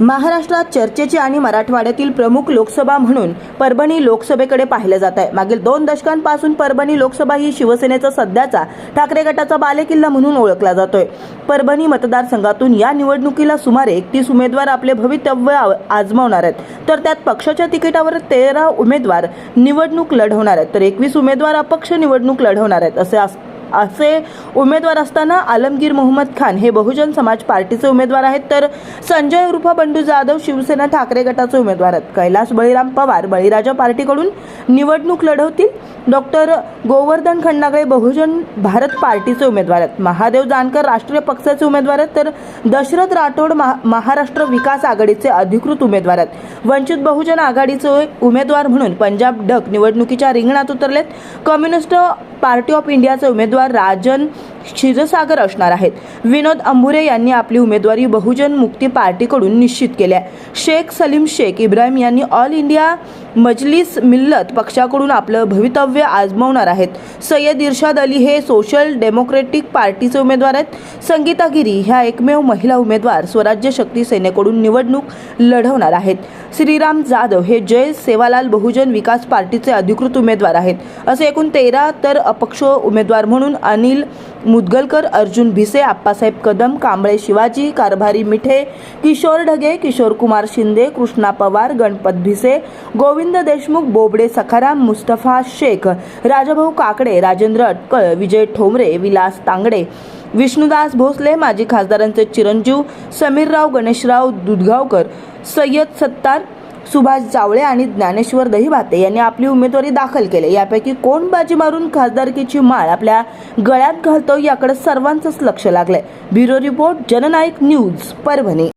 महाराष्ट्रात चर्चेची आणि मराठवाड्यातील प्रमुख लोकसभा म्हणून परभणी लोकसभेकडे पाहिलं जात आहे. मागील दोन दशकांपासून परभणी लोकसभा ही शिवसेनेचा सध्याचा ठाकरे गटाचा बालेकिल्ला म्हणून ओळखला जातोय. परभणी मतदारसंघातून या निवडणुकीला सुमारे एकतीस उमेदवार आपले भवितव्य आजमावणार आहेत. तर त्यात पक्षाच्या तिकिटावर तेरा उमेदवार निवडणूक लढवणार आहेत. तर एकवीस उमेदवार अपक्ष निवडणूक लढवणार आहेत असे असे उमेदवार असताना आलमगीर मोहम्मद खान हे बहुजन समाज पार्टीचे उमेदवार आहेत. तर संजय उर्फ बंडू जाधव शिवसेना ठाकरे गटाचे उमेदवार आहेत. कैलास बळीराम पवार बळीराजा पार्टीकडून निवडणूक लढवतील. डॉक्टर गोवर्धन खंडागळे बहुजन भारत पार्टीचे उमेदवार आहेत. महादेव जानकर राष्ट्रीय पक्षाचे उमेदवार आहेत. तर दशरथ राठोड महा- महाराष्ट्र विकास आघाडीचे अधिकृत उमेदवार आहेत. वंचित बहुजन आघाडीचे उमेदवार म्हणून पंजाब डक निवडणुकीच्या रिंगणात उतरलेत. कम्युनिस्ट पार्टी ऑफ इंडियाचे उमेदवार राजन क्षीरसागर असणार आहेत. विनोद अंबुरे यांनी आपली उमेदवारी बहुजन मुक्ती पार्टीकडून निश्चित केली आहे. शेख सलीम शेख इब्राहिम यांनी ऑल इंडिया मजलिस मिल्लत पक्षाकडून आपलं भवितव्य आजमावणार आहेत. सय्यद इर्शाद अली हे सोशल डेमोक्रेटिक पार्टीचे उमेदवार आहेत. संगीता गिरी ह्या एकमेव महिला उमेदवार स्वराज्य शक्ती सेनेकडून निवडणूक लढवणार आहेत. श्रीराम जाधव हे जय सेवालाल बहुजन विकास पार्टीचे अधिकृत उमेदवार आहेत. असे एकूण तेरा तर अपक्ष उमेदवार म्हणून अनिल मुदगलकर अर्जुन भिसे आप्पासाहेब कदम कांबळे शिवाजी कारभारी मिठे किशोर ढगे किशोर कुमार शिंदे कृष्णा पवार गणपत भिसे गोविंद देशमुख बोबडे सखाराम मुस्तफा शेख राजाभाऊ काकडे राजेंद्र अटकळ विजय ठोंबरे विलास तांगडे विष्णुदास भोसले माजी खासदारांचे चिरंजीव समीरराव गणेशराव दुधगावकर सय्यद सत्तार सुभाष जावळे आणि ज्ञानेश्वर दहिभाते यांनी आपली उमेदवारी दाखल केली. यापैकी कोण बाजी मारून खासदारकीची माळ आपल्या गळ्यात घालतो याकडे सर्वांचंच लक्ष लागलंय. Bureau report Jannayak news Parbhani.